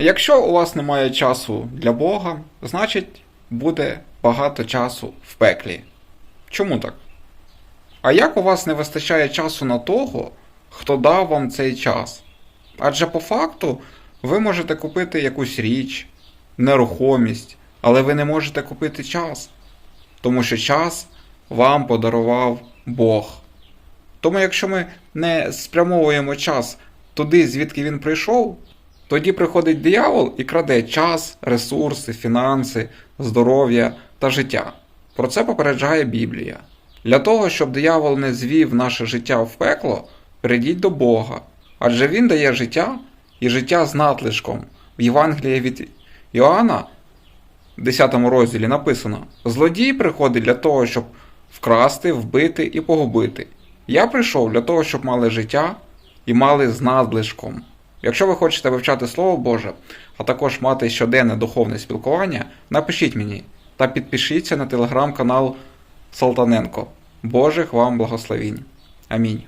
Якщо у вас немає часу для Бога, значить буде багато часу в пеклі. Чому так? А як у вас не вистачає часу на того, хто дав вам цей час? Адже по факту ви можете купити якусь річ, нерухомість, але ви не можете купити час, тому що час вам подарував Бог. Тому якщо ми не спрямовуємо час туди, звідки він прийшов, тоді приходить диявол і краде час, ресурси, фінанси, здоров'я та життя. Про це попереджає Біблія. Для того, щоб диявол не звів наше життя в пекло, прийдіть до Бога, адже Він дає життя і життя з надлишком. В Євангелії від Іоанна, 10 розділі написано: Злодій приходить для того, щоб вкрасти, вбити і погубити. Я прийшов для того, щоб мали життя і мали з надлишком. Якщо ви хочете вивчати Слово Боже, а також мати щоденне духовне спілкування, напишіть мені та підпишіться на телеграм-канал Салтаненко. Божих вам благословінь. Амінь.